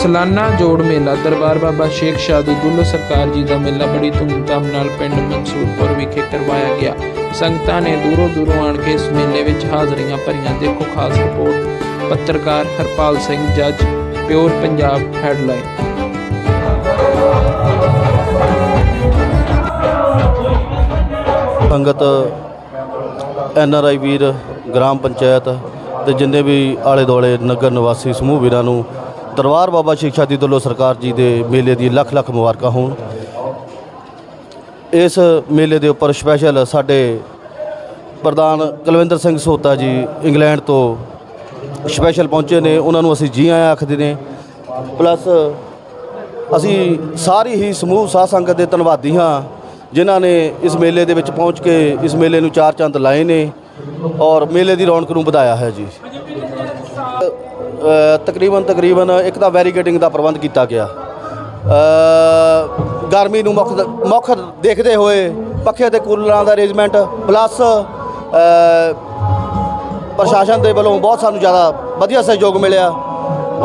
ਸਲਾਨਾ ਜੋੜ ਮੇਲਾ, ਦਰਬਾਰ ਬਾਬਾ ਸ਼ੇਖ ਸ਼ਾਹ ਦੀ ਗੁੱਲੋ ਸਰਕਾਰ ਜੀ ਦਾ ਮੇਲਾ ਬੜੀ ਧੂਮਧਾਮ ਨਾਲ ਪਿੰਡ ਮਨਸੂਰਪੁਰ ਵਿਖੇ ਕਰਵਾਇਆ ਗਿਆ। ਸੰਗਤਾਂ ਨੇ ਦੂਰੋਂ ਦੂਰੋਂ ਆਣ ਕੇ ਇਸ ਮੇਲੇ ਵਿੱਚ ਹਾਜ਼ਰੀਆਂ ਭਰੀਆਂ। ਦੇਖੋ ਖਾਸ ਰਿਪੋਰਟ, ਪੱਤਰਕਾਰ ਹਰਪਾਲ ਸਿੰਘ, ਜੱਜ, ਪਿਓਰ ਪੰਜਾਬ ਹੈਡਲਾਈਨ। ਸੰਗਤ, ਐਨ ਆਰ ਆਈ ਵੀਰ, ਗ੍ਰਾਮ ਪੰਚਾਇਤ ਤੇ ਜਿੰਨੇ ਵੀ ਆਲੇ ਦੁਆਲੇ ਨਗਰ ਨਿਵਾਸੀ ਸਮੂਹ ਵੀਰਾਂ ਨੂੰ ਦਰਬਾਰ ਬਾਬਾ ਸ਼ੇਖ ਸ਼ਾਦੀ ਦੁੱਲੋ ਸਰਕਾਰ ਜੀ ਦੇ ਮੇਲੇ ਦੀ ਲੱਖ ਲੱਖ ਮੁਬਾਰਕਾਂ ਹੋਣ। ਇਸ ਮੇਲੇ ਦੇ ਉੱਪਰ ਸਪੈਸ਼ਲ ਸਾਡੇ ਪ੍ਰਧਾਨ ਕੁਲਵਿੰਦਰ ਸਿੰਘ ਸੋਤਾ ਜੀ ਇੰਗਲੈਂਡ ਤੋਂ ਸਪੈਸ਼ਲ ਪਹੁੰਚੇ ਨੇ। ਉਹਨਾਂ ਨੂੰ ਅਸੀਂ ਜੀ ਆਇਆਂ ਆਖਦੇ ਨੇ। ਪਲੱਸ ਅਸੀਂ ਸਾਰੀ ਹੀ ਸਮੂਹ ਸਾਧ ਸੰਗਤ ਦੇ ਧੰਨਵਾਦੀ ਹਾਂ, ਜਿਨ੍ਹਾਂ ਨੇ ਇਸ ਮੇਲੇ ਦੇ ਵਿੱਚ ਪਹੁੰਚ ਕੇ ਇਸ ਮੇਲੇ ਨੂੰ ਚਾਰ ਚੰਦ ਲਾਏ ਨੇ ਔਰ ਮੇਲੇ ਦੀ ਰੌਣਕ ਨੂੰ ਵਧਾਇਆ ਹੈ ਜੀ। ਤਕਰੀਬਨ ਤਕਰੀਬਨ ਇੱਕ ਤਾਂ ਵੈਰੀਗੇਟਿੰਗ ਦਾ ਪ੍ਰਬੰਧ ਕੀਤਾ ਗਿਆ। ਗਰਮੀ ਨੂੰ ਮੁੱਖ ਮੁੱਖ ਦੇਖਦੇ ਹੋਏ ਪੱਖੇ ਤੇ ਕੂਲਰਾਂ ਦਾ ਅਰੇਂਜਮੈਂਟ ਪਲੱਸ ਪ੍ਰਸ਼ਾਸਨ ਦੇ ਵੱਲੋਂ ਬਹੁਤ ਸਾਨੂੰ ਜ਼ਿਆਦਾ ਵਧੀਆ ਸਹਿਯੋਗ ਮਿਲਿਆ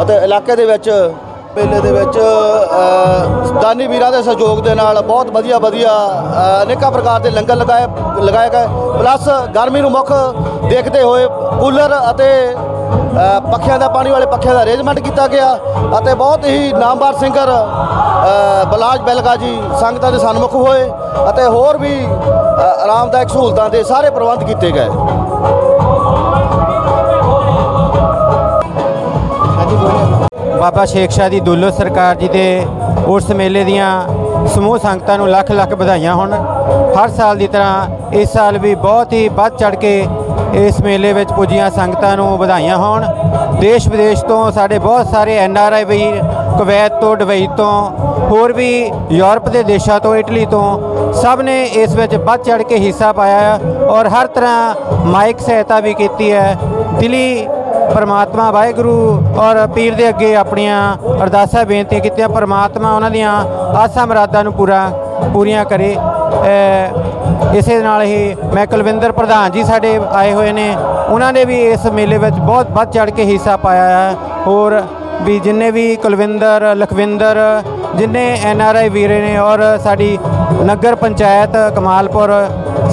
ਅਤੇ ਇਲਾਕੇ ਦੇ ਵਿੱਚ ਮੇਲੇ ਦੇ ਵਿੱਚ ਅ, ਦਾਨੀ ਵੀਰਾਂ ਦੇ ਸਹਿਯੋਗ ਦੇ ਨਾਲ ਬਹੁਤ ਵਧੀਆ ਵਧੀਆ ਅਨੇਕਾਂ ਪ੍ਰਕਾਰ ਦੇ ਲੰਗਰ ਲਗਾਏ ਲਗਾਏ ਗਏ। ਪਲੱਸ ਗਰਮੀ ਨੂੰ ਮੁੱਖ ਦੇਖਦੇ ਹੋਏ ਕੂਲਰ ਅਤੇ ਪੱਖਿਆਂ ਦਾ ਪਾਣੀ ਵਾਲੇ ਪੱਖਿਆਂ ਦਾ ਅਰੇਂਜਮੈਂਟ ਕੀਤਾ ਗਿਆ ਅਤੇ ਬਹੁਤ ਹੀ ਨਾਮਵਰ ਸਿੰਗਰ ਬਲਾਜ ਬੈਲਗਾ ਜੀ ਸੰਗਤਾਂ ਦੇ ਸਨਮੁਖ ਹੋਏ ਅਤੇ ਹੋਰ ਵੀ ਆਰਾਮਦਾਇਕ ਸਹੂਲਤਾਂ ਦੇ ਸਾਰੇ ਪ੍ਰਬੰਧ ਕੀਤੇ ਗਏ। ਬਾਬਾ ਸ਼ੇਖ ਸ਼ਾਹ ਦੀ ਦੁੱਲੋ ਸਰਕਾਰ ਜੀ ਦੇ ਉਸ ਮੇਲੇ ਦੀਆਂ ਸਮੂਹ ਸੰਗਤਾਂ ਨੂੰ ਲੱਖ ਲੱਖ ਵਧਾਈਆਂ ਹੋਣ। ਹਰ ਸਾਲ ਦੀ ਤਰ੍ਹਾਂ ਇਸ ਸਾਲ ਵੀ ਬਹੁਤ ਹੀ ਵੱਧ ਚੜ ਕੇ ਇਸ ਮੇਲੇ ਵਿੱਚ ਪੁੱਜੀਆਂ ਸੰਗਤਾਂ ਨੂੰ ਵਧਾਈਆਂ ਹੋਣ। ਦੇਸ਼ ਵਿਦੇਸ਼ ਤੋਂ ਸਾਡੇ ਬਹੁਤ ਸਾਰੇ ਐਨ ਆਰ ਆਈ ਵੀਰ ਕੁਵੈਤ ਤੋਂ, ਦੁਬਈ ਤੋਂ, ਹੋਰ ਵੀ ਯੂਰਪ ਦੇ ਦੇਸ਼ਾਂ ਤੋਂ, ਇਟਲੀ ਤੋਂ, ਸਭ ਨੇ ਇਸ ਵਿੱਚ ਵੱਧ ਚੜ ਕੇ ਹਿੱਸਾ ਪਾਇਆ ਔਰ ਹਰ ਤਰ੍ਹਾਂ ਮਾਈਕ ਸਹਾਇਤਾ ਵੀ ਕੀਤੀ ਹੈ। ਦਿਲੀ ਪਰਮਾਤਮਾ ਵਾਹਿਗੁਰੂ ਔਰ ਪੀਰ ਦੇ ਅੱਗੇ ਆਪਣੀਆਂ ਅਰਦਾਸਾਂ ਬੇਨਤੀਆਂ ਕੀਤੀਆਂ। ਪਰਮਾਤਮਾ ਉਹਨਾਂ ਦੀਆਂ ਆਸਾਂ ਮੁਰਾਦਾਂ ਨੂੰ ਪੂਰਾ ਪੂਰੀਆਂ ਕਰੇ। ਇਸੇ ਨਾਲ ਹੀ ਮੈਂ ਕੁਲਵਿੰਦਰ ਪ੍ਰਧਾਨ ਜੀ ਸਾਡੇ ਆਏ ਹੋਏ ਨੇ, ਉਹਨਾਂ ਨੇ ਵੀ ਇਸ ਮੇਲੇ ਵਿੱਚ ਬਹੁਤ ਵੱਧ ਚੜ ਕੇ ਹਿੱਸਾ ਪਾਇਆ ਹੈ। ਔਰ ਵੀ ਜਿੰਨੇ ਵੀ ਕੁਲਵਿੰਦਰ, ਲਖਵਿੰਦਰ, ਜਿੰਨੇ ਐਨ ਆਰ ਆਈ ਵੀਰੇ ਨੇ ਔਰ ਸਾਡੀ ਨਗਰ ਪੰਚਾਇਤ ਕਮਾਲਪੁਰ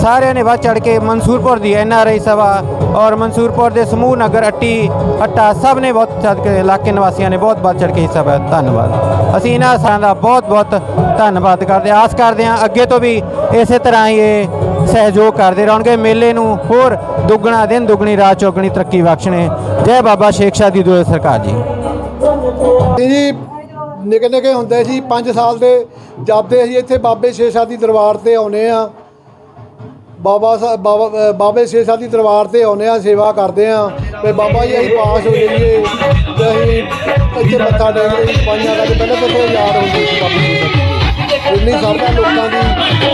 ਸਾਰਿਆਂ ਨੇ ਵੱਧ ਚੜ ਕੇ ਮਨਸੂਰਪੁਰ ਦੀ ਐਨ ਆਰ ਆਈ ਸਭਾ ਔਰ ਮਨਸੂਰਪੁਰ ਦੇ ਸਮੂਹ ਨਗਰ ਅੱਟੀ, ਅੱਟਾ ਸਭ ਨੇ ਬਹੁਤ ਚੜ ਕੇ ਇਲਾਕੇ ਨਿਵਾਸੀਆਂ ਨੇ ਬਹੁਤ ਵੱਧ ਚੜ ਕੇ ਹਿੱਸਾ ਪਾਇਆ। ਧੰਨਵਾਦ। ਅਸੀਂ ਇਹਨਾਂ ਸਾਰਿਆਂ ਦਾ ਬਹੁਤ ਬਹੁਤ ਧੰਨਵਾਦ ਕਰਦੇ ਹਾਂ। ਆਸ ਕਰਦੇ ਹਾਂ ਅੱਗੇ ਤੋਂ ਵੀ ਇਸੇ ਤਰ੍ਹਾਂ ਹੀ ਇਹ ਸਹਿਯੋਗ ਕਰਦੇ ਰਹਿਣਗੇ। ਮੇਲੇ ਨੂੰ ਹੋਰ ਦੁੱਗਣਾ ਦਿਨ ਦੁੱਗਣੀ ਰਾਤ ਚੌਗਣੀ ਤਰੱਕੀ ਬਖਸ਼ਣੇ। ਜੈ ਬਾਬਾ ਸ਼ੇਖ ਸ਼ਾਹ ਦੀ ਦੁਆ ਸਰਕਾਰ ਜੀ। ਇਹ ਜੀ ਨਿੱਕੇ ਨਿੱਕੇ ਹੁੰਦੇ ਸੀ 5 ਸਾਲ ਦੇ ਜਾਂਦੇ ਅਸੀਂ ਇੱਥੇ ਬਾਬੇ ਸ਼ੇਸ਼ਾ ਦੀ ਦਰਬਾਰ ਤੇ ਆਉਨੇ ਆ ਬਾਬਾ ਸਾ ਬਾਬਾ ਅ, ਬਾਬੇ ਸਾਹਿਬ ਦੀ ਦਰਬਾਰ ਤੇ ਆਉਂਦੇ ਆ ਸੇਵਾ ਕਰਦੇ ਆ ਤੇ ਬਾਬਾ ਜੀ ਅਸੀਂ ਪਾਸ ਹੋ ਜਾਈਏ। ਤੇ ਅਸੀਂ ਇੱਥੇ ਮੱਥਾ ਟੇਕਦੇ ਸੀ ਪਾਈਆਂ ਕਰਕੇ ਪਹਿਲਾਂ ਤਾਂ ਕੋਈ ਯਾਦ ਹੁੰਦੀ ਸੀ ਬਾਬੇ ਸ਼ੇਸ਼ਾ ਦੀ। ਇੰਨੀ ਸਰਦਾ ਲੋਕਾਂ ਦੀ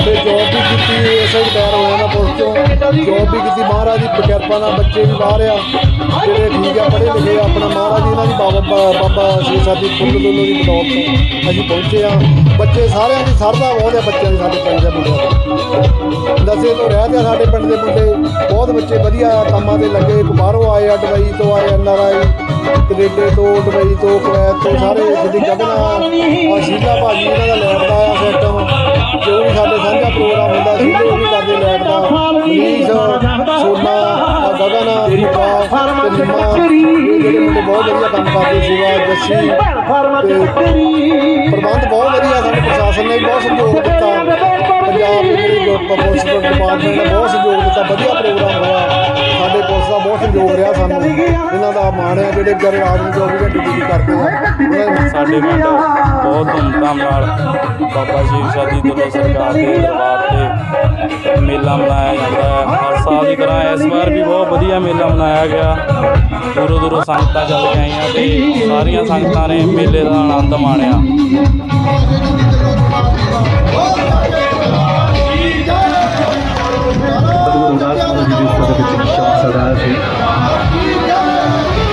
ਤੇ ਜੋਬ ਵੀ ਕੀਤੀ ਇਸੇ ਰਿਟਾਇਰ ਹੋਇਆ ਨਾ ਪੁਲਿਸ ਚੋਂ। ਜੋਬ ਵੀ ਕੀਤੀ। ਮਹਾਰਾਜ ਦੀ ਕਿਰਪਾ ਨਾਲ ਬੱਚੇ ਵੀ ਬਾਹਰ ਆ। ਜਿਹੜੇ ਠੀਕ ਆ ਪੜ੍ਹੇ ਲਿਖੇ ਆ ਆਪਣਾ ਮਹਾਰਾਜ ਇਹਨਾਂ ਦੀ ਬਾਬਾ ਬਾਬਾ ਸ਼੍ਰੀ ਸਾਡੀ ਫੁੱਲ ਦੋਲੋ ਦੀ ਬਦੌਲਤ ਤੋਂ ਅਸੀਂ ਪਹੁੰਚੇ ਆ। ਬੱਚੇ ਸਾਰਿਆਂ ਦੀ ਸਰਦਾ ਬਹੁਤ ਆ, ਬੱਚਿਆਂ ਦੀ, ਸਾਡੇ ਪਿੰਡ ਦੇ ਮੁੰਡਿਆਂ ਦੀ। ਦਸੇ ਤੋਂ ਰਹਿ ਤੇ ਸਾਡੇ ਪਿੰਡ ਦੇ ਮੁੰਡੇ। ਬਹੁਤ ਬੱਚੇ ਵਧੀਆ ਕੰਮਾਂ ਦੇ ਲੱਗੇ ਬਾਹਰੋਂ ਆਏ ਆ, ਦੁਬਈ ਤੋਂ ਆਏ ਐਨ ਆਰ ਆਈ, ਕੈਨੇਡਾ ਤੋਂ, ਦੁਬਈ ਤੋਂ, ਕੁਵੈਤ ਤੋਂ, ਸਾਰੇ ਜਿੱਦੀ ਗਗਨਾ ਆ। ਸ਼ੀਲਾ ਭਾਜੀ, ਇਹਨਾਂ ਦਾ ਲੈਬ ਦਾ ਆ ਸਿਸਟਮ ਜੋ ਵੀ ਸਾਡੇ ਸਾਂਝਾ ਪ੍ਰੋਗਰਾਮ ਹੁੰਦਾ ਸੀ ਉਹ ਵੀ ਕਰਦੇ ਲੈਬ ਦਾ ਮਨੀਸ਼ ਸੋਨਾ ਗਗਨ ਰੂਪਾ ਤੇ ਨਿਮਾ ਇਹ ਜਿਹੜੇ ਮੁੰਡੇ ਬਹੁਤ ਵਧੀਆ ਕੰਮ ਕਰਦੇ ਸੀਗਾ ਜੱਸੀ ਤੇ ਪ੍ਰਬੰਧ ਬਹੁਤ ਵਧੀਆ ਸਾਡੇ ਪ੍ਰਸ਼ਾਸਨ ਨੇ ਬਹੁਤ ਸਹਿਯੋਗ ਦਿੱਤਾ। ਪੰਜਾਬ ਦੇ ਪੁਲਿਸ ਡਿਪਾਰਟਮੈਂਟ ਨੇ ਬਹੁਤ ਸਹਿਯੋਗ ਦਿੱਤਾ ਵਧੀਆ ਪ੍ਰੋਗਰਾਮ ਹੋਇਆ। ਦਾ ਬਹੁਤ ਸਹਿਯੋਗ ਰਿਹਾ ਸਾਨੂੰ। ਇਹਨਾਂ ਦਾ ਮਾਣ ਹੈ ਜਿਹੜੇ ਰਾਤ ਨੂੰ 24 ਘੰਟੇ ਡਿਊਟੀ ਕਰਦੇ ਆ। ਸਾਡੇ ਪਿੰਡ ਬਹੁਤ ਧੂਮਧਾਮ ਨਾਲ ਬਾਬਾ ਸ਼ੇਖ ਸ਼ਾਹ ਦੀ ਦੁੱਲੋ ਸਰਕਾਰ ਦੇ ਦਰਬਾਰ ਤੇ ਮੇਲਾ ਮਨਾਇਆ ਜਾਂਦਾ ਹੈ। ਹਰ ਸਾਲ ਦੀ ਤਰ੍ਹਾਂ ਇਸ ਵਾਰ ਵੀ ਬਹੁਤ ਵਧੀਆ ਮੇਲਾ ਮਨਾਇਆ ਗਿਆ। ਦੂਰੋਂ ਦੂਰੋਂ ਸੰਗਤਾਂ ਚੱਲ ਕੇ ਆਈਆਂ ਤੇ ਸਾਰੀਆਂ ਸੰਗਤਾਂ ਨੇ ਮੇਲੇ ਦਾ ਆਨੰਦ ਮਾਣਿਆ।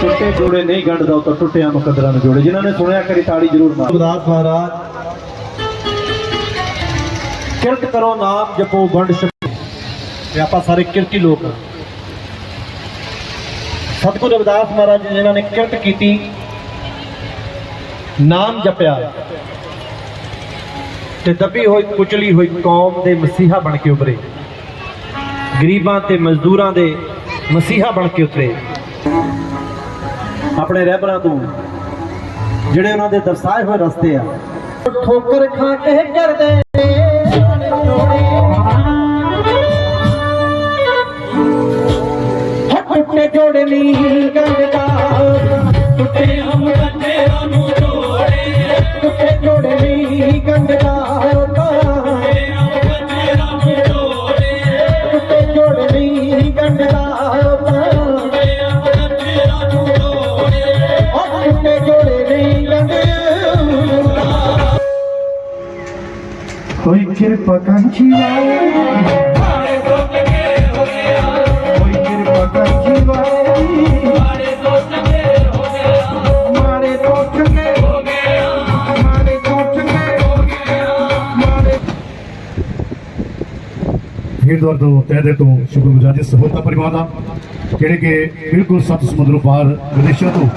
ਟੁੱਟੇ ਜੋੜੇ ਨਹੀਂ ਗੰਢਦਾ ਤਾਂ ਟੁੱਟਿਆਂ ਮੁਕੱਦਰਾਂ ਨੂੰ ਜੋੜੇ। ਜਿਨ੍ਹਾਂ ਨੇ ਸੁਣਿਆ ਕਰੀ ਤਾੜੀ ਜ਼ਰੂਰ ਮਾਰੋ। ਗੁਰਦਾਸ ਮਹਾਰਾਜ ਕਿਰਤ ਕਰੋ ਨਾਮ ਜਪੋ ਛਕੋ। ਤੇ ਆਪਾਂ ਸਾਰੇ ਕਿਰਤੀ ਲੋਕ। ਸਤਿਗੁਰੂ ਰਵਿਦਾਸ ਮਹਾਰਾਜ ਜਿਨ੍ਹਾਂ ਨੇ ਕਿਰਤ ਕੀਤੀ ਨਾਮ ਜਪਿਆ। ਤੇ ਦੱਬੀ ਹੋਈ ਕੁਚਲੀ ਹੋਈ ਕੌਮ ਦੇ ਮਸੀਹਾ ਬਣ ਕੇ ਉਭਰੇ। ਗਰੀਬਾਂ ਤੇ ਮਜ਼ਦੂਰਾਂ ਦੇ ਮਸੀਹਾ ਬਣ ਕੇ ਉਤਰੇ। ਆਪਣੇ ਰਹਿਬਰਾਂ ਤੋਂ, ਜਿਹੜੇ ਉਹਨਾਂ ਦੇ ਦਰਸਾਏ ਹੋਏ ਰਸਤੇ ਆ। ਠੋਕਰ ਖਾ ਕੇ ਕਰਦੇ ਟੁੱਟੇ ਜੋੜੇ ਤੋਂ ਚੰਗੇ ਹੋ ਗਿਆ ਮਾਰੇ ਫਿਰ ਦੁਆਰ ਤੋਂ ਤਹਿ ਦਿਲ ਤੋਂ ਸ਼ੁਕਰਗੁਜ਼ਾਰ ਜੀ ਸਹੋਤਾ ਪਰਿਵਾਰ ਦਾ ਜਿਹੜੇ ਕਿ ਬਿਲਕੁਲ ਸੱਤ ਸਮੁੰਦਰੋਂ ਪਾਰ ਵਿਦੇਸ਼ਾਂ ਤੋਂ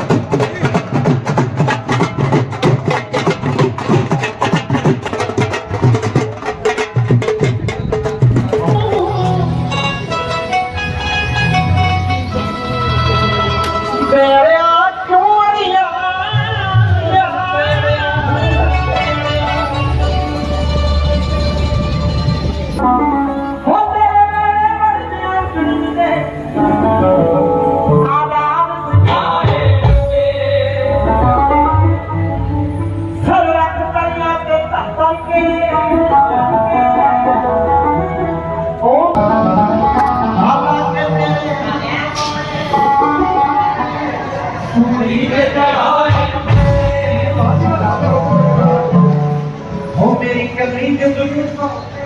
ਹੋ ਮੇਰੀ ਕਲੀ ਦੇ ਦੁਸ਼ਮਣ ਉੱਪਰ